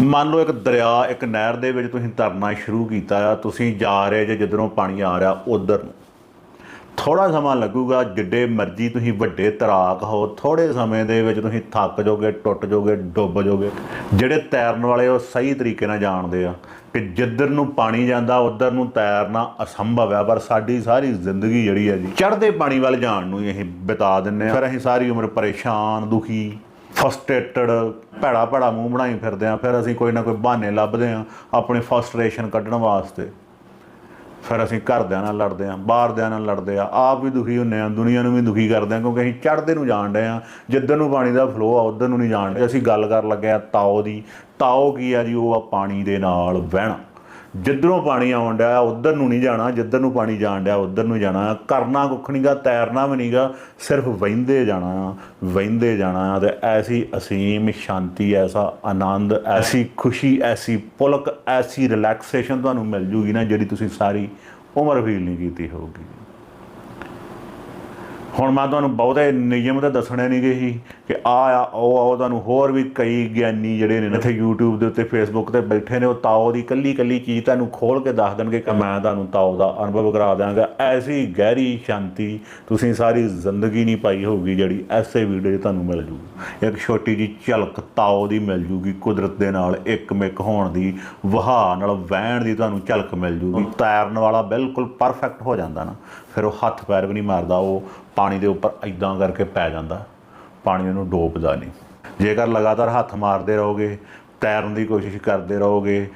ਮੰਨ ਲਓ ਇੱਕ ਦਰਿਆ, ਇੱਕ ਨਹਿਰ ਦੇ ਵਿੱਚ ਤੁਸੀਂ ਤਰਨਾ ਸ਼ੁਰੂ ਕੀਤਾ ਆ ਤੁਸੀਂ ਜਾ ਰਹੇ ਜੇ ਜਿੱਧਰੋਂ ਪਾਣੀ ਆ ਰਿਹਾ ਉਧਰ ਨੂੰ। ਥੋੜਾ ਸਮਾਂ ਲੱਗੂਗਾ, ਜਿੱਡੇ ਮਰਜ਼ੀ ਤੁਸੀਂ ਵੱਡੇ ਤਰਾਕ ਹੋ ਥੋੜੇ ਸਮੇਂ ਦੇ ਵਿੱਚ ਤੁਸੀਂ ਥੱਕ ਜਾਓਗੇ, ਟੁੱਟ ਜਾਓਗੇ, ਡੁੱਬ ਜਾਓਗੇ। ਜਿਹੜੇ ਤੈਰਨ ਵਾਲੇ ਉਹ ਸਹੀ ਤਰੀਕੇ ਨਾਲ ਜਾਣਦੇ ਆ ਕਿ ਜਿੱਧਰ ਨੂੰ ਪਾਣੀ ਜਾਂਦਾ, ਉਧਰ ਨੂੰ ਤੈਰਨਾ ਅਸੰਭਵ ਹੈ ਪਰ ਸਾਡੀ ਸਾਰੀ ਜ਼ਿੰਦਗੀ ਜਿਹੜੀ ਹੈ ਜੀ, ਚੜ੍ਹਦੇ ਪਾਣੀ ਵੱਲ ਜਾਣ ਨੂੰ ਹੀ ਅਸੀਂ ਬਿਤਾ ਦਿੰਨੇ ਆ। ਫਿਰ ਅਸੀਂ ਸਾਰੀ ਉਮਰ ਪਰੇਸ਼ਾਨ, ਦੁਖੀ ਫਸਟ੍ਰੇਟਡ ਭੈੜਾ ਭੈੜਾ ਮੂੰਹ ਬਣਾਈ ਫਿਰਦੇ ਆ, ਫਿਰ ਅਸੀਂ ਕੋਈ ਨਾ ਕੋਈ ਬਹਾਨੇ ਲੱਭਦੇ ਆ ਆਪਣੀ ਫਸਟ੍ਰੇਸ਼ਨ ਕੱਢਣ ਵਾਸਤੇ। ਫਿਰ ਅਸੀਂ ਘਰਦਿਆਂ ਨਾਲ ਲੜਦੇ ਆਂ, ਬਾਹਰਦਿਆਂ ਨਾਲ ਲੜਦੇ ਆ, ਆਪ ਵੀ ਦੁਖੀ ਹੁੰਨੇ ਆ, ਦੁਨੀਆ ਨੂੰ ਵੀ ਦੁਖੀ ਕਰਦੇ ਆ, ਕਿਉਂਕਿ ਅਸੀਂ ਚੜ੍ਹਦੇ ਨੂੰ ਜਾਣ ਡਏ ਆ। ਜਿੱਧਰ ਨੂੰ ਪਾਣੀ ਦਾ ਫਲੋ ਆ, ਉਧਰ ਨੂੰ ਨਹੀਂ ਜਾਣ ਡਏ। ਅਸੀਂ ਗੱਲ ਕਰਨ ਲੱਗੇ ਆ ਤਾਓ ਦੀ, ਤਾਓ ਕੀ ਆ ਜੀ, ਉਹ ਆ ਪਾਣੀ ਦੇ ਨਾਲ ਵਹਿਣਾ। ਜਿੱਧਰੋਂ ਪਾਣੀ ਆਉਣ ਡਿਆ, ਉਧਰ ਨੂੰ ਨਹੀਂ ਜਾਣਾ, ਜਿੱਧਰ ਨੂੰ ਪਾਣੀ ਜਾਣ ਡਿਆ, ਉਧਰ ਨੂੰ ਜਾਣਾ। ਕਰਨਾ ਕੁੱਖ ਨਹੀਂਗਾ ਤੈਰਨਾ ਵੀ ਨਹੀਂਗਾ ਸਿਰਫ ਵਹਿੰਦੇ ਜਾਣਾ ਵਹਿੰਦੇ ਜਾਣਾ ਆ, ਤੇ ਐਸੀ ਅਸੀਮ ਸ਼ਾਂਤੀ, ਐਸਾ ਆਨੰਦ, ਐਸੀ ਖੁਸ਼ੀ, ਐਸੀ ਪੁਲਕ, ਐਸੀ ਰਿਲੈਕਸੇਸ਼ਨ ਤੁਹਾਨੂੰ ਮਿਲ ਜੂਗੀ ਨਾ, ਜਿਹੜੀ ਤੁਸੀਂ ਸਾਰੀ ਉਮਰ ਫੀਲ ਨਹੀਂ ਕੀਤੀ ਹੋਊਗੀ। ਹੁਣ ਮੈਂ ਤੁਹਾਨੂੰ ਬਹੁਤੇ ਨਿਯਮ ਤਾਂ ਦੱਸਣੇ ਨਹੀਂ ਗਏ ਸੀ ਕਿ ਆ ਆ, ਉਹ ਆ, ਉਹ ਤੁਹਾਨੂੰ ਹੋਰ ਵੀ ਕਈ ਗਿਆਨੀ ਜਿਹੜੇ ਨੇ ਇੱਥੇ YouTube ਦੇ ਉੱਤੇ, Facebook ਤੇ ਬੈਠੇ ਨੇ, ਉਹ ਤਾਓ ਦੀ ਕੱਲੀ ਕੱਲੀ ਚੀਜ਼ ਤੁਹਾਨੂੰ ਖੋਲ ਕੇ ਦੱਸ ਦੇਣਗੇ ਕਿ ਮੈਂ ਤੁਹਾਨੂੰ ਤਾਓ ਦਾ ਅਨੁਭਵ ਕਰਾ ਦਿਆਂਗਾ। ਐਸੀ ਗਹਿਰੀ ਸ਼ਾਂਤੀ ਤੁਸੀਂ ਸਾਰੀ ਜ਼ਿੰਦਗੀ ਨਹੀਂ ਪਾਈ ਹੋਊਗੀ ਜਿਹੜੀ ਐਸੇ ਵੀਡੀਓ 'ਚ ਤੁਹਾਨੂੰ ਮਿਲ ਜੂ। ਇੱਕ ਛੋਟੀ ਜੀ ਝਲਕ ਤਾਓ ਦੀ ਮਿਲ ਜੂਗੀ, ਕੁਦਰਤ ਦੇ ਨਾਲ ਇੱਕ ਮਿਕ ਹੋਣ ਦੀ, ਵਹਾਅ ਨਾਲ ਵਹਿਣ ਦੀ ਤੁਹਾਨੂੰ ਝਲਕ ਮਿਲ ਜੂਗੀ। ਤੈਰਨ ਵਾਲਾ ਬਿਲਕੁਲ ਪਰਫੈਕਟ ਹੋ ਜਾਂਦਾ ਨਾ। ਫਿਰ ਉਹ ਹੱਥ ਪੈਰ ਵੀ ਨਹੀਂ ਮਾਰਦਾ, ਉਹ ਪਾਣੀ ਦੇ ਉੱਪਰ ਐਦਾਂ ਕਰਕੇ ਪੈ ਜਾਂਦਾ, ਪਾਣੀ ਉਹਨੂੰ ਡੋਬਦਾ ਨਹੀਂ। ਜੇਕਰ ਲਗਾਤਾਰ ਹੱਥ ਮਾਰਦੇ ਰਹੋਗੇ, ਤੈਰਨ ਦੀ ਕੋਸ਼ਿਸ਼ ਕਰਦੇ ਰਹੋਗੇ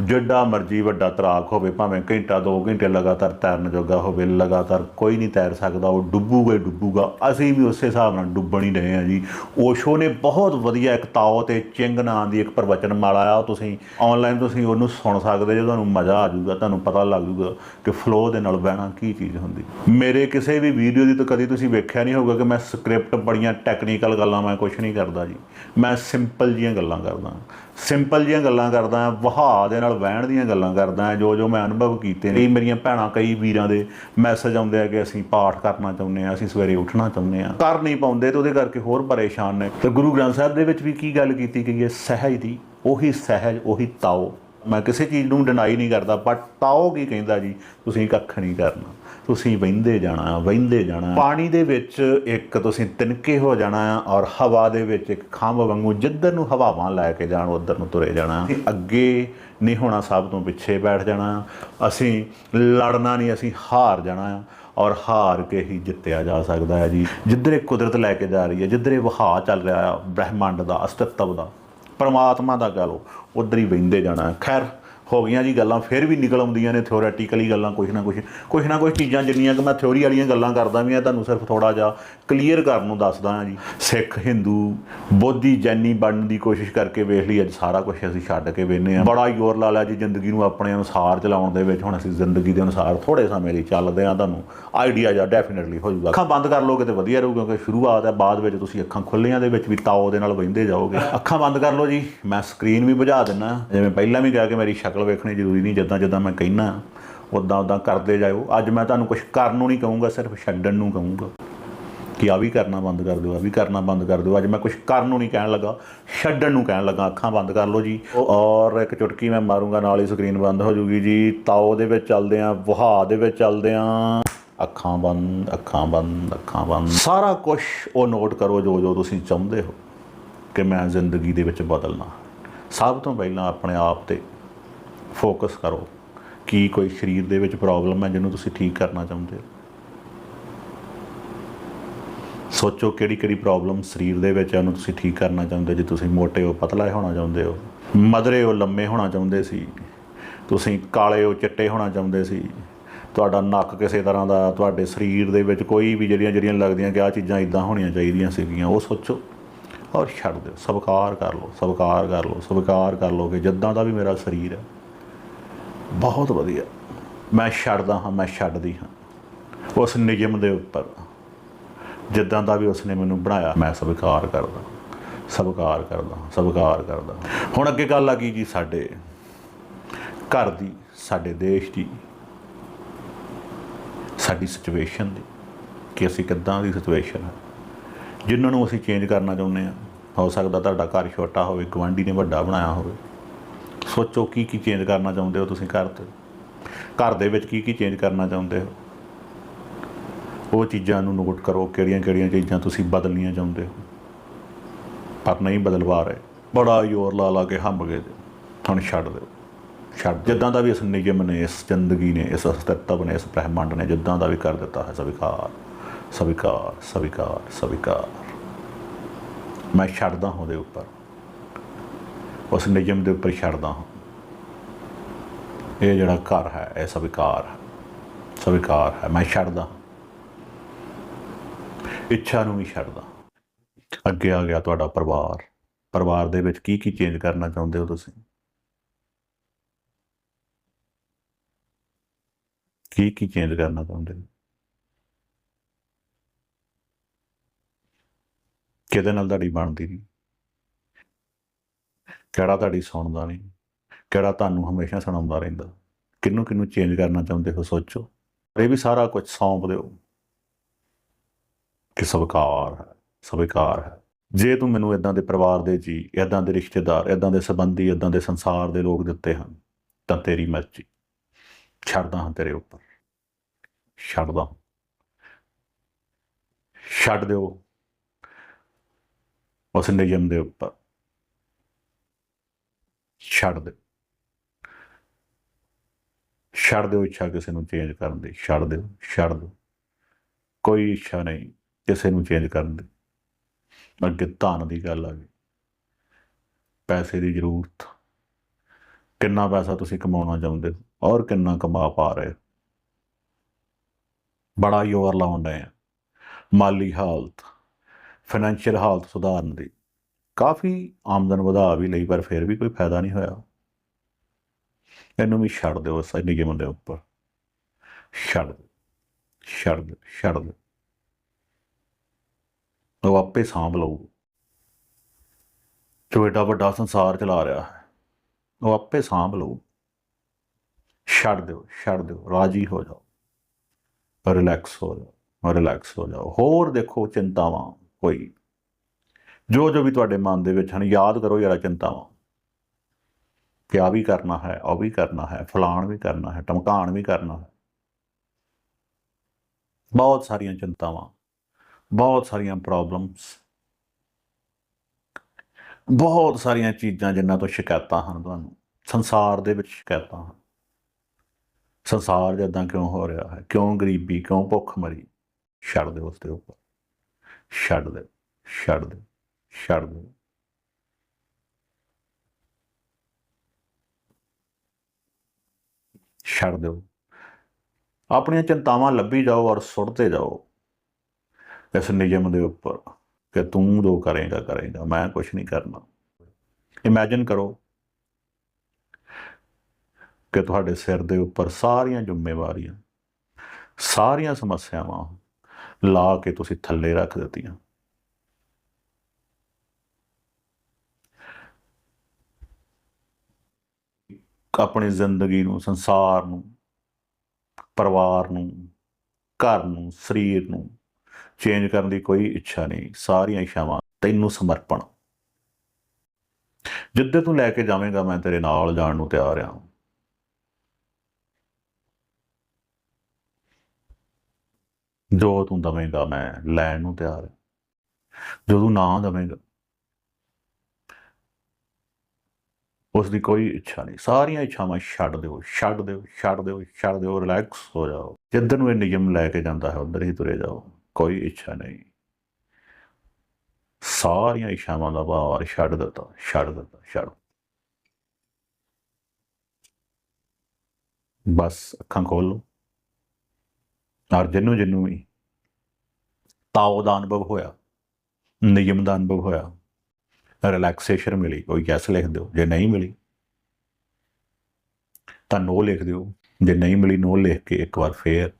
ਜਿੱਡਾ ਮਰਜ਼ੀ ਵੱਡਾ ਤਰਾਕ ਹੋਵੇ, ਭਾਵੇਂ ਘੰਟਾ 2 ਘੰਟੇ ਲਗਾਤਾਰ ਤੈਰਨ ਜੋਗਾ ਹੋਵੇ, ਲਗਾਤਾਰ ਕੋਈ ਨਹੀਂ ਤੈਰ ਸਕਦਾ, ਉਹ ਡੁੱਬੂਗਾ ਹੀ ਡੁੱਬੂਗਾ। ਅਸੀਂ ਵੀ ਉਸੇ ਹਿਸਾਬ ਨਾਲ ਡੁੱਬਣ ਹੀ ਰਹੇ ਹਾਂ ਜੀ। ਓਸ਼ੋ ਨੇ ਬਹੁਤ ਵਧੀਆ ਇੱਕ ਤਾਓ ਤੇ ਚਿੰਗ ਨਾਂ ਦੀ ਇੱਕ ਪ੍ਰਵਚਨ ਮਾਲਾ ਆ, ਉਹ ਤੁਸੀਂ ਆਨਲਾਈਨ ਤੁਸੀਂ ਉਹਨੂੰ ਸੁਣ ਸਕਦੇ ਜੇ, ਤੁਹਾਨੂੰ ਮਜ਼ਾ ਆ ਜਾਊਗਾ, ਤੁਹਾਨੂੰ ਪਤਾ ਲੱਗ ਜਾਊਗਾ ਕਿ ਫਲੋ ਦੇ ਨਾਲ ਬਹਿਣਾ ਕੀ ਚੀਜ਼ ਹੁੰਦੀ। ਮੇਰੇ ਕਿਸੇ ਵੀ ਵੀਡੀਓ ਦੀ ਤਾਂ ਕਦੀ ਤੁਸੀਂ ਵੇਖਿਆ ਨਹੀਂ ਹੋਊਗਾ ਕਿ ਮੈਂ ਸਕ੍ਰਿਪਟ ਬੜੀਆਂ ਟੈਕਨੀਕਲ ਗੱਲਾਂ ਮੈਂ ਕੁਝ ਨਹੀਂ ਕਰਦਾ ਜੀ। ਮੈਂ ਸਿੰਪਲ ਜੀਆਂ ਗੱਲਾਂ ਕਰਦਾ। ਸਿੰਪਲ ਜੀਆਂ ਗੱਲਾਂ ਕਰਦਾ ਹਾਂ ਵਹਾਅ ਦੇ ਨਾਲ ਵਹਿਣ ਦੀਆਂ ਗੱਲਾਂ ਕਰਦਾ, ਜੋ ਜੋ ਮੈਂ ਅਨੁਭਵ ਕੀਤੇ ਨੇ। ਕਈ ਮੇਰੀਆਂ ਭੈਣਾਂ ਕਈ ਵੀਰਾਂ ਦੇ ਮੈਸੇਜ ਆਉਂਦੇ ਆ ਕਿ ਅਸੀਂ ਪਾਠ ਕਰਨਾ ਚਾਹੁੰਦੇ ਆ, ਅਸੀਂ ਸਵੇਰੇ ਉੱਠਣਾ ਚਾਹੁੰਦੇ ਆ। ਕਰ ਨਹੀਂ ਪਾਉਂਦੇ ਤੇ ਉਹਦੇ ਕਰਕੇ ਹੋਰ ਪਰੇਸ਼ਾਨ ਨੇ। ਤੇ ਗੁਰੂ ਗ੍ਰੰਥ ਸਾਹਿਬ ਦੇ ਵਿੱਚ ਵੀ ਕੀ ਗੱਲ ਕੀਤੀ ਗਈ ਹੈ? ਸਹਿਜ ਦੀ, ਉਹੀ ਸਹਿਜ, ਉਹੀ ਤਾਓ। ਮੈਂ ਕਿਸੇ ਚੀਜ਼ ਨੂੰ ਡਿਨਾਈ ਨਹੀਂ ਕਰਦਾ ਬਟ ਤਾਓ ਕੀ ਕਹਿੰਦਾ ਜੀ? ਤੁਸੀਂ ਕੱਖ ਨਹੀਂ ਕਰਨਾ। ਤੁਸੀਂ ਵਹਿੰਦੇ ਜਾਣਾ ਵਹਿੰਦੇ ਜਾਣਾ। ਪਾਣੀ ਦੇ ਵਿੱਚ ਇੱਕ ਤੁਸੀਂ ਤਿਨਕੇ ਹੋ ਜਾਣਾ ਆ ਔਰ ਹਵਾ ਦੇ ਵਿੱਚ ਇੱਕ ਖੰਭ ਵਾਂਗੂ ਜਿੱਧਰ ਨੂੰ ਹਵਾਵਾਂ ਲੈ ਕੇ ਜਾਣ, ਉਧਰ ਨੂੰ ਤੁਰੇ ਜਾਣਾ। ਅੱਗੇ ਨਹੀਂ ਹੋਣਾ, ਸਭ ਤੋਂ ਪਿੱਛੇ ਬੈਠ ਜਾਣਾ। ਅਸੀਂ ਲੜਨਾ ਨਹੀਂ, ਅਸੀਂ ਹਾਰ ਜਾਣਾ ਆ ਔਰ ਹਾਰ ਕੇ ਹੀ ਜਿੱਤਿਆ ਜਾ ਸਕਦਾ ਹੈ ਜੀ। ਜਿੱਧਰੇ ਕੁਦਰਤ ਲੈ ਕੇ ਜਾ ਰਹੀ ਹੈ, ਜਿੱਧਰੇ ਵਹਾਅ ਚੱਲ ਰਿਹਾ ਆ ਬ੍ਰਹਿਮੰਡ ਦਾ, ਅਸਤਿਤਵ ਦਾ, ਪਰਮਾਤਮਾ ਦਾ ਕਹ ਲਓ, ਉਧਰ ਹੀ ਵਹਿੰਦੇ ਜਾਣਾ। ਖੈਰ ਹੋ ਗਈਆਂ ਜੀ ਗੱਲਾਂ, ਫਿਰ ਵੀ ਨਿਕਲ ਆਉਂਦੀਆਂ ਨੇ ਥਿਓਰੈਟੀਕਲੀ ਗੱਲਾਂ ਕੁਝ ਨਾ ਕੁਝ ਕੁਝ ਨਾ ਕੁਝ ਚੀਜ਼ਾਂ ਜਿੰਨੀਆਂ ਕਿ ਮੈਂ ਥਿਉਰੀ ਵਾਲੀਆਂ ਗੱਲਾਂ ਕਰਦਾ ਵੀ ਆ ਤੁਹਾਨੂੰ ਸਿਰਫ ਥੋੜਾ ਜਿਹਾ ਕਲੀਅਰ ਕਰਨ ਨੂੰ ਦੱਸਦਾ ਹਾਂ ਜੀ। ਸਿੱਖ ਹਿੰਦੂ ਬੋਧੀ, ਜੈਨੀ ਬਣਨ ਦੀ ਕੋਸ਼ਿਸ਼ ਕਰਕੇ ਵੇਖ ਲਈ, ਅੱਜ ਸਾਰਾ ਕੁਝ ਅਸੀਂ ਛੱਡ ਕੇ ਵੇਨੇ ਆ ਬੜਾ ਜ਼ੋਰ ਲਾ ਲਿਆ ਜੀ ਜ਼ਿੰਦਗੀ ਨੂੰ ਆਪਣੇ ਅਨੁਸਾਰ ਚਲਾਉਣ ਦੇ ਵਿੱਚ। ਹੁਣ ਅਸੀਂ ਜ਼ਿੰਦਗੀ ਦੇ ਅਨੁਸਾਰ ਥੋੜੇ ਸਮੇਂ ਲਈ ਚੱਲਦੇ ਆ ਤੁਹਾਨੂੰ ਆਈਡੀਆ ਜਾਂ ਡੈਫੀਨਿਟਲੀ ਹੋ ਜਾਊਗਾ। ਅੱਖਾਂ ਬੰਦ ਕਰ ਲੋਗੇ ਤੇ ਵਧੀਆ ਰਹੂਗਾ ਕਿਉਂਕਿ ਸ਼ੁਰੂਆਤ ਹੈ, ਬਾਅਦ ਵਿੱਚ ਤੁਸੀਂ ਅੱਖਾਂ ਖੁੱਲੀਆਂ ਦੇ ਵਿੱਚ ਵੀ ਤਾਓ ਦੇ ਨਾਲ ਵਹਿੰਦੇ ਜਾਓਗੇ। ਅੱਖਾਂ ਬੰਦ ਕਰ ਲਓ ਜੀ, ਮੈਂ ਸਕਰੀਨ ਵੀ ਬੁਝਾ ਦਿੰਨਾ ਜਿਵੇਂ ਪਹਿਲਾਂ ਵੀ ਕਿਹਾ ਕਿ ਮੇਰੀ ਸ਼ਕਲ ਵੇਖਣੀ ਜ਼ਰੂਰੀ ਨਹੀਂ ਜਿੱਦਾਂ ਜਿੱਦਾਂ ਮੈਂ ਕਹਿਣਾ ਉਦਾਂ ਉਦਾਂ ਕਰਦੇ ਜਾਇਓ। ਅੱਜ ਮੈਂ ਤੁਹਾਨੂੰ ਕੁਝ ਕਰਨ ਨੂੰ ਨਹੀਂ ਕਹੂੰਗਾ ਸਿਰਫ ਛੱਡਣ ਨੂੰ ਕਹੂੰਗਾ ਕਿ ਆ ਵੀ ਕਰਨਾ ਬੰਦ ਕਰ ਦਿਓ ਆ ਵੀ ਕਰਨਾ ਬੰਦ ਕਰ ਦਿਓ। ਅੱਜ ਮੈਂ ਕੁਝ ਕਰਨ ਨੂੰ ਨਹੀਂ ਕਹਿਣ ਲੱਗਾ ਛੱਡਣ ਨੂੰ ਕਹਿਣ ਲੱਗਾ ਅੱਖਾਂ ਬੰਦ ਕਰ ਲਓ ਜੀ। ਔਰ ਇੱਕ ਚੁਟਕੀ ਮੈਂ ਮਾਰੂੰਗਾ ਨਾਲ ਹੀ ਸਕਰੀਨ ਬੰਦ ਹੋ ਜੂਗੀ ਜੀ। ਤਾਓ ਦੇ ਵਿੱਚ ਚੱਲਦੇ ਆਂ ਵਹਾਅ ਦੇ ਵਿੱਚ ਚੱਲਦੇ ਆਂ। ਅੱਖਾਂ ਬੰਦ ਅੱਖਾਂ ਬੰਦ ਅੱਖਾਂ ਬੰਦ। ਸਾਰਾ ਕੁਝ ਉਹ ਨੋਟ ਕਰੋ ਜੋ ਜੋ ਤੁਸੀਂ ਚਾਹੁੰਦੇ ਹੋ ਕਿ ਮੈਂ ਜ਼ਿੰਦਗੀ ਦੇ ਵਿੱਚ ਬਦਲਣਾ। ਸਭ ਤੋਂ ਪਹਿਲਾਂ ਆਪਣੇ ਆਪ ਤੇ ਫੋਕਸ ਕਰੋ ਕੀ ਕੋਈ ਸਰੀਰ ਦੇ ਵਿੱਚ ਪ੍ਰੋਬਲਮ ਹੈ ਜਿਹਨੂੰ ਤੁਸੀਂ ਠੀਕ ਕਰਨਾ ਚਾਹੁੰਦੇ ਹੋ। ਸੋਚੋ ਕਿਹੜੀ ਕਿਹੜੀ ਪ੍ਰੋਬਲਮ ਸਰੀਰ ਦੇ ਵਿੱਚ ਹੈ, ਉਹਨੂੰ ਤੁਸੀਂ ਠੀਕ ਕਰਨਾ ਚਾਹੁੰਦੇ ਹੋ। ਜੇ ਤੁਸੀਂ ਮੋਟੇ ਹੋ, ਪਤਲਾ ਹੋਣਾ ਚਾਹੁੰਦੇ ਹੋ, ਮਧਰੇ ਹੋ, ਲੰਮੇ ਹੋਣਾ ਚਾਹੁੰਦੇ ਸੀ, ਤੁਸੀਂ ਕਾਲੇ ਹੋ, ਚਿੱਟੇ ਹੋਣਾ ਚਾਹੁੰਦੇ ਸੀ, ਤੁਹਾਡਾ ਨੱਕ ਕਿਸੇ ਤਰ੍ਹਾਂ ਦਾ, ਤੁਹਾਡੇ ਸਰੀਰ ਦੇ ਵਿੱਚ ਕੋਈ ਵੀ ਜਿਹੜੀਆਂ ਜਿਹੜੀਆਂ ਲੱਗਦੀਆਂ ਕਿ ਆ ਚੀਜ਼ਾਂ ਇਦਾਂ ਹੋਣੀਆਂ ਚਾਹੀਦੀਆਂ ਸੀਗੀਆਂ, ਉਹ ਸੋਚੋ ਔਰ ਛੱਡ ਦਿਓ। ਸਵੀਕਾਰ ਕਰ ਲਓ, ਸਵੀਕਾਰ ਕਰ ਲਓ, ਸਵੀਕਾਰ ਕਰ ਲਓ ਕਿ ਜਿੱਦਾਂ ਦਾ ਵੀ ਮੇਰਾ ਸਰੀਰ ਹੈ ਬਹੁਤ ਵਧੀਆ। ਮੈਂ ਛੱਡਦਾ ਹਾਂ, ਮੈਂ ਛੱਡਦੀ ਹਾਂ। ਉਸ ਨਿਯਮ ਦੇ ਉੱਪਰ। ਜਿੱਦਾਂ ਦਾ ਵੀ ਉਸਨੇ ਮੈਨੂੰ ਬਣਾਇਆ, ਮੈਂ ਸਵੀਕਾਰ ਕਰਦਾ। ਸਵੀਕਾਰ ਕਰਦਾ ਸਵੀਕਾਰ ਕਰਦਾ। ਹੁਣ ਅੱਗੇ ਗੱਲ ਆ ਗਈ ਜੀ ਸਾਡੇ ਘਰ ਦੀ, ਸਾਡੇ ਦੇਸ਼ ਦੀ, ਸਾਡੀ ਸਿਚੁਏਸ਼ਨ ਦੀ, ਕਿ ਅਸੀਂ ਕਿੱਦਾਂ ਦੀ ਸਿਚੁਏਸ਼ਨ ਹੈ ਜਿਨ੍ਹਾਂ ਨੂੰ ਅਸੀਂ ਚੇਂਜ ਕਰਨਾ ਚਾਹੁੰਦੇ ਹਾਂ, ਹੋ ਸਕਦਾ ਤੁਹਾਡਾ ਘਰ ਛੋਟਾ ਹੋਵੇ ਗਵਾਂਢੀ ਨੇ ਵੱਡਾ ਬਣਾਇਆ ਹੋਵੇ। ਸੋਚੋ ਕੀ ਕੀ ਚੇਂਜ ਕਰਨਾ ਚਾਹੁੰਦੇ ਹੋ ਤੁਸੀਂ ਘਰ ਤੇ? ਘਰ ਦੇ ਵਿੱਚ ਕੀ ਕੀ ਚੇਂਜ ਕਰਨਾ ਚਾਹੁੰਦੇ ਹੋ? ਉਹ ਚੀਜ਼ਾਂ ਨੂੰ ਨੋਟ ਕਰੋ, ਕਿਹੜੀਆਂ ਕਿਹੜੀਆਂ ਚੀਜ਼ਾਂ ਤੁਸੀਂ ਬਦਲਣੀਆਂ ਚਾਹੁੰਦੇ ਹੋ? ਪਰ ਨਹੀਂ ਬਦਲ ਪਾ ਰਹੇ। ਬੜਾ ਜ਼ੋਰ ਲਾ ਲਾ ਕੇ ਹੰਬ ਗਏ ਜੀ। ਹੁਣ ਛੱਡ ਦਿਓ। ਛੱਡ, ਜਿੱਦਾਂ ਦਾ ਵੀ ਇਸ ਨਿਯਮ ਨੇ, ਇਸ ਜ਼ਿੰਦਗੀ ਨੇ, ਇਸ ਅਸਤਿਤਵ ਨੇ, ਇਸ ਬ੍ਰਹਿਮੰਡ ਨੇ, ਜਿੱਦਾਂ ਦਾ ਵੀ ਕਰ ਦਿੱਤਾ ਹੈ, ਸਵੀਕਾਰ ਸਵੀਕਾਰ ਸਵੀਕਾਰ ਸਵੀਕਾਰ। ਮੈਂ ਛੱਡਦਾ ਹਾਂ ਉਹਦੇ ਉੱਪਰ। ਉਸ ਨਿਯਮ ਦੇ ਉੱਪਰ ਛੱਡਦਾ ਹਾਂ। ਇਹ ਜਿਹੜਾ ਘਰ ਹੈ, ਇਹ ਸਵੀਕਾਰ ਹੈ। ਸਵੀਕਾਰ ਹੈ। ਮੈਂ ਛੱਡਦਾ ਇੱਛਾ ਨੂੰ ਵੀ ਛੱਡਦਾ। ਅੱਗੇ ਆ ਗਿਆ ਤੁਹਾਡਾ ਪਰਿਵਾਰ। ਪਰਿਵਾਰ ਦੇ ਵਿੱਚ ਕੀ ਕੀ ਚੇਂਜ ਕਰਨਾ ਚਾਹੁੰਦੇ ਹੋ ਤੁਸੀਂ? ਕੀ ਕੀ ਚੇਂਜ ਕਰਨਾ ਚਾਹੁੰਦੇ ਹੋ? ਕਿਹਦੇ ਨਾਲ ਤੁਹਾਡੀ ਬਣਦੀ? ਨਹੀਂ ਕਿਹੜਾ ਤੁਹਾਡੀ ਸੁਣਦਾ ਨਹੀਂ, ਕਿਹੜਾ ਤੁਹਾਨੂੰ ਹਮੇਸ਼ਾ ਸੁਣਾਉਂਦਾ ਰਹਿੰਦਾ। ਕਿਹਨੂੰ ਕਿਹਨੂੰ ਚੇਂਜ ਕਰਨਾ ਚਾਹੁੰਦੇ ਹੋ ਸੋਚੋ। ਇਹ ਵੀ ਸਾਰਾ ਕੁਝ ਸੌਂਪ ਦਿਓ। ਕਿ ਸਵੀਕਾਰ ਹੈ ਸਵੀਕਾਰ ਹੈ। ਜੇ ਤੂੰ ਮੈਨੂੰ ਇਦਾਂ ਦੇ ਪਰਿਵਾਰ ਦੇ ਜੀ ਇਦਾਂ ਦੇ ਰਿਸ਼ਤੇਦਾਰ ਇਦਾਂ ਦੇ ਸੰਬੰਧੀ ਇਦਾਂ ਦੇ ਸੰਸਾਰ ਦੇ ਲੋਕ ਦਿੱਤੇ ਹਨ, ਤਾਂ ਤੇਰੀ ਮਰਜ਼ੀ। ਛੱਡਦਾ ਹਾਂ ਤੇਰੇ ਉੱਪਰ। ਛੱਡਦਾ ਛੱਡ ਦਿਓ। ਉਸ ਨਿਯਮ ਦੇ ਉੱਪਰ। ਛੱਡ ਦਿਓ। ਛੱਡ ਦਿਓ ਇੱਛਾ ਕਿਸੇ ਨੂੰ ਚੇਂਜ ਕਰਨ ਦੀ। ਛੱਡ ਦਿਓ ਛੱਡ ਦਿਓ। ਕੋਈ ਇੱਛਾ ਨਹੀਂ ਕਿਸੇ ਨੂੰ ਚੇਂਜ ਕਰਨ ਦੀ। ਅੱਗੇ ਧਨ ਦੀ ਗੱਲ ਆ ਗਈ। ਪੈਸੇ ਦੀ ਜ਼ਰੂਰਤ। ਕਿੰਨਾ ਪੈਸਾ ਤੁਸੀਂ ਕਮਾਉਣਾ ਚਾਹੁੰਦੇ ਹੋ ਔਰ ਕਿੰਨਾ ਕਮਾ ਪਾ ਰਹੇ ਹੋ? ਬੜਾ ਜ਼ੋਰ ਲਾਉਂਦੇ ਰਹੇ ਆ ਮਾਲੀ ਹਾਲਤ ਫਾਈਨੈਂਸ਼ੀਅਲ ਹਾਲਤ ਸੁਧਾਰਨ ਦੀ। ਕਾਫੀ ਆਮਦਨ ਵਧਾ ਵੀ ਲਈ, ਪਰ ਫਿਰ ਵੀ ਕੋਈ ਫਾਇਦਾ ਨਹੀਂ ਹੋਇਆ। ਇਹਨੂੰ ਵੀ ਛੱਡ ਦਿਓ ਇਸ ਨਿਯਮ ਦੇ ਉੱਪਰ। ਛੱਡ ਦਿਓ, ਛੱਡ ਛੱਡ ਦਿਓ। ਉਹ ਆਪੇ ਸਾਂਭ ਲਊ। ਜੋ ਏਡਾ ਵੱਡਾ ਸੰਸਾਰ ਚਲਾ ਰਿਹਾ ਹੈ, ਉਹ ਆਪੇ ਸਾਂਭ ਲਊ। ਛੱਡ ਦਿਓ ਛੱਡ ਦਿਓ, ਰਾਜੀ ਹੋ ਜਾਓ। ਰਿਲੈਕਸ ਹੋ ਜਾਓ, ਰਿਲੈਕਸ ਹੋ ਜਾਓ। ਹੋਰ ਦੇਖੋ ਚਿੰਤਾਵਾਂ ਕੋਈ। ਜੋ ਜੋ ਵੀ ਤੁਹਾਡੇ ਮਨ ਦੇ ਵਿੱਚ ਹਨ, ਯਾਦ ਕਰੋ ਯਾਰਾ ਚਿੰਤਾਵਾਂ। ਕਿ ਆ ਵੀ ਕਰਨਾ ਹੈ, ਉਹ ਵੀ ਕਰਨਾ ਹੈ, ਫਲਾਣ ਵੀ ਕਰਨਾ ਹੈ, ਟਮਕਾਣ ਵੀ ਕਰਨਾ ਹੈ। ਬਹੁਤ ਸਾਰੀਆਂ ਚਿੰਤਾਵਾਂ, ਬਹੁਤ ਸਾਰੀਆਂ ਪ੍ਰੋਬਲਮਸ ਬਹੁਤ ਸਾਰੀਆਂ ਚੀਜ਼ਾਂ ਜਿਨ੍ਹਾਂ ਤੋਂ ਸ਼ਿਕਾਇਤਾਂ ਹਨ ਤੁਹਾਨੂੰ, ਸੰਸਾਰ ਦੇ ਵਿੱਚ ਸ਼ਿਕਾਇਤਾਂ ਹਨ। ਸੰਸਾਰ ਜਦਾਂ ਕਿਉਂ ਹੋ ਰਿਹਾ ਹੈ, ਕਿਉਂ ਗਰੀਬੀ, ਕਿਉਂ ਭੁੱਖ ਮਰੀ ਛੱਡ ਦਿਓ ਉਸ ਦੇ ਉੱਪਰ। ਛੱਡ ਦਿਓ ਛੱਡ ਦਿਓ। ਛੱਡ ਦਿਓ ਛੱਡ ਦਿਓ। ਆਪਣੀਆਂ ਚਿੰਤਾਵਾਂ ਲੱਭੀ ਜਾਓ ਔਰ ਸੁੱਟਦੇ ਜਾਓ। ਇਸ ਨਿਯਮ ਦੇ ਉੱਪਰ ਕਿ ਤੂੰ ਜੋ ਕਰੇਗਾ ਕਰੇਗਾ। ਮੈਂ ਕੁਝ ਨਹੀਂ ਕਰਨਾ। ਇਮੇਜਿਨ ਕਰੋ ਕਿ ਤੁਹਾਡੇ ਸਿਰ ਦੇ ਉੱਪਰ ਸਾਰੀਆਂ ਜ਼ਿੰਮੇਵਾਰੀਆਂ, ਸਾਰੀਆਂ ਸਮੱਸਿਆਵਾਂ ਲਾ ਕੇ ਤੁਸੀਂ ਥੱਲੇ ਰੱਖ ਦਿੱਤੀਆਂ। ਆਪਣੀ ਜ਼ਿੰਦਗੀ ਨੂੰ, ਸੰਸਾਰ ਨੂੰ, ਪਰਿਵਾਰ ਨੂੰ, ਘਰ ਨੂੰ, ਸਰੀਰ ਨੂੰ ਚੇਂਜ ਕਰਨ ਦੀ ਕੋਈ ਇੱਛਾ ਨਹੀਂ। ਸਾਰੀਆਂ ਇੱਛਾਵਾਂ ਤੈਨੂੰ ਸਮਰਪਣ। ਜਿੱਦੇ ਤੂੰ ਲੈ ਕੇ ਜਾਵੇਂਗਾ, ਮੈਂ ਤੇਰੇ ਨਾਲ ਜਾਣ ਨੂੰ ਤਿਆਰ ਹਾਂ ਜੋ ਤੂੰ ਦਵੇਂਗਾ, ਮੈਂ ਲੈਣ ਨੂੰ ਤਿਆਰ ਹਾਂ ਜੋ ਤੂੰ ਨਾ ਦਵੇਂਗਾ ਉਸ ਦੀ ਕੋਈ ਇੱਛਾ ਨਹੀਂ। ਸਾਰੀਆਂ ਇੱਛਾਵਾਂ ਛੱਡ ਦਿਓ ਛੱਡ ਦਿਓ ਛੱਡ ਦਿਓ ਛੱਡ ਦਿਓ ਰਿਲੈਕਸ ਹੋ ਜਾਓ। ਜਿੱਧਰ ਨੂੰ ਇਹ ਨਿਯਮ ਲੈ ਕੇ ਜਾਂਦਾ ਹੈ ਉਧਰ ਹੀ ਤੁਰੇ ਜਾਓ। ਕੋਈ ਇੱਛਾ ਨਹੀਂ। ਸਾਰੀਆਂ ਇੱਛਾਵਾਂ ਦਾ ਭਾਰ ਛੱਡ ਦਿੱਤਾ ਛੱਡ ਦਿੱਤਾ, ਛੱਡ ਬਸ ਅੱਖਾਂ ਖੋਲੋ ਔਰ ਜਿਹਨੂੰ ਜਿਹਨੂੰ ਵੀ ਤਾਓ ਦਾ ਅਨੁਭਵ ਹੋਇਆ, ਨਿਯਮ ਦਾ ਅਨੁਭਵ ਹੋਇਆ ਰਿਲੈਕਸੇਸ਼ਨ ਮਿਲੀ, ਕੋਈ ਯੈਸ ਲਿਖ ਦਿਓ, ਜੇ ਨਹੀਂ ਮਿਲੀ, ਤਾਂ ਨੋ ਲਿਖ ਦਿਓ, ਜੇ ਨਹੀਂ ਮਿਲੀ ਨੋ ਲਿਖ ਕੇ ਇੱਕ ਵਾਰ ਫੇਰ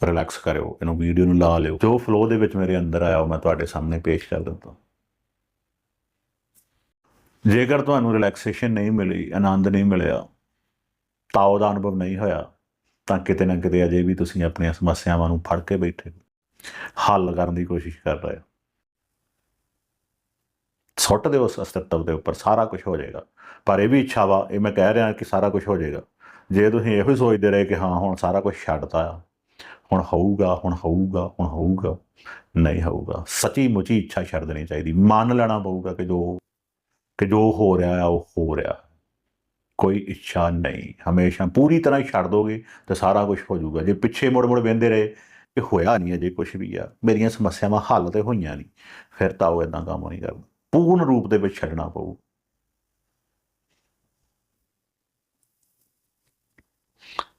ਰਿਲੈਕਸ ਕਰਿਓ, ਇਹਨੂੰ ਵੀਡੀਓ ਨੂੰ ਲਾ ਲਿਓ। ਜੋ ਫਲੋ ਦੇ ਵਿੱਚ ਮੇਰੇ ਅੰਦਰ ਆਇਆ ਉਹ ਮੈਂ ਤੁਹਾਡੇ ਸਾਹਮਣੇ ਪੇਸ਼ ਕਰ ਦਿੰਦਾ ਜੇਕਰ ਤੁਹਾਨੂੰ ਰਿਲੈਕਸੇਸ਼ਨ ਨਹੀਂ ਮਿਲੀ, ਆਨੰਦ ਨਹੀਂ ਮਿਲਿਆ ਤਾਓ ਦਾ ਅਨੁਭਵ ਨਹੀਂ ਹੋਇਆ, ਤਾਂ ਕਿਤੇ ਨਾ ਕਿਤੇ ਅਜੇ ਵੀ ਤੁਸੀਂ ਆਪਣੀਆਂ ਸਮੱਸਿਆਵਾਂ ਨੂੰ ਫੜ ਕੇ ਬੈਠੇ ਹੱਲ ਕਰਨ ਦੀ ਕੋਸ਼ਿਸ਼ ਕਰ ਰਹੇ ਹੋ। ਸੁੱਟ ਦਿਓ ਉਸ ਅਸਤਿਤਵ ਦੇ ਉੱਪਰ, ਸਾਰਾ ਕੁਝ ਹੋ ਜਾਏਗਾ। ਪਰ ਇਹ ਵੀ ਇੱਛਾ ਵਾ, ਇਹ ਮੈਂ ਕਹਿ ਰਿਹਾ ਕਿ ਸਾਰਾ ਕੁਝ ਹੋ ਜਾਏਗਾ। ਜੇ ਤੁਸੀਂ ਇਹੋ ਹੀ ਸੋਚਦੇ ਰਹੇ ਕਿ ਹਾਂ, ਹੁਣ ਸਾਰਾ ਕੁਝ ਛੱਡਤਾ ਆ, ਹੁਣ ਹੋਊਗਾ ਹੁਣ ਹੋਊਗਾ ਹੁਣ ਹੋਊਗਾ, ਨਹੀਂ ਹੋਊਗਾ। ਸੱਚੀ ਮੁੱਚੀ ਇੱਛਾ ਛੱਡ ਦੇਣੀ ਚਾਹੀਦੀ। ਮੰਨ ਲੈਣਾ ਪਊਗਾ ਕਿ ਜੋ ਕਿ ਜੋ ਹੋ ਰਿਹਾ ਆ, ਉਹ ਹੋ ਰਿਹਾ। ਕੋਈ ਇੱਛਾ ਨਹੀਂ। ਹਮੇਸ਼ਾ ਪੂਰੀ ਤਰ੍ਹਾਂ ਹੀ ਛੱਡ ਦੋਗੇ ਤੇ ਸਾਰਾ ਕੁਝ ਹੋ ਜਾਊਗਾ। ਜੇ ਪਿੱਛੇ ਮੁੜ ਮੁੜ ਵੇਂਦੇ ਰਹੇ ਕਿ ਹੋਇਆ ਨਹੀਂ ਅਜੇ ਕੁਝ ਵੀ ਆ, ਮੇਰੀਆਂ ਸਮੱਸਿਆਵਾਂ ਹੱਲ ਤੇ ਹੋਈਆਂ ਨਹੀਂ, ਫਿਰ ਤਾਂ ਉਹ ਇਦਾਂ ਕੰਮ ਨਹੀਂ ਕਰਦਾ। ਪੂਰਨ ਰੂਪ ਦੇ ਵਿੱਚ ਛੱਡਣਾ ਪਊ।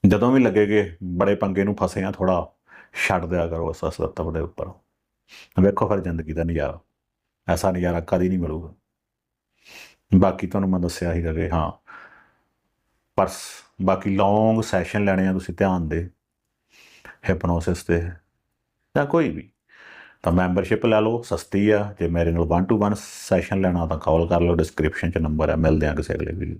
ਜਦੋਂ ਵੀ ਲੱਗੇ ਕਿ ਬੜੇ ਪੰਗੇ ਨੂੰ ਫਸੇ ਆ ਥੋੜਾ ਛੱਡ ਦਿਆ ਕਰੋ ਉਸ ਅਸਤਤਵ ਦੇ ਉੱਪਰ। ਵੇਖੋ ਫਿਰ ਜ਼ਿੰਦਗੀ ਦਾ ਨਜ਼ਾਰਾ। ਐਸਾ ਨਜ਼ਾਰਾ ਕਦੀ ਨਹੀਂ ਮਿਲੂਗਾ। ਬਾਕੀ ਤੁਹਾਨੂੰ ਮੈਂ ਦੱਸਿਆ ਸੀਗਾ ਕਿ ਹਾਂ, ਪਰਸ, ਬਾਕੀ ਲੌਂਗ ਸੈਸ਼ਨ ਲੈਣੇ ਆ ਤੁਸੀਂ ਧਿਆਨ ਦੇ ਹਿਪਨੋਸਿਸ ਤੇ ਜਾਂ ਕੋਈ ਵੀ। ਤਾਂ ਮੈਂਬਰਸ਼ਿਪ ਲੈ ਲਓ, ਸਸਤੀ ਆ। ਜੇ ਮੇਰੇ ਨਾਲ 1 ਟੂ 1 ਸੈਸ਼ਨ ਲੈਣਾ, ਤਾਂ ਕਾਲ ਕਰ ਲਓ ਡਿਸਕ੍ਰਿਪਸ਼ਨ 'ਚ ਨੰਬਰ ਹੈ ਮਿਲਦੇ ਆ ਕਿਸੇ ਅਗਲੇ ਵੀਡੀਓ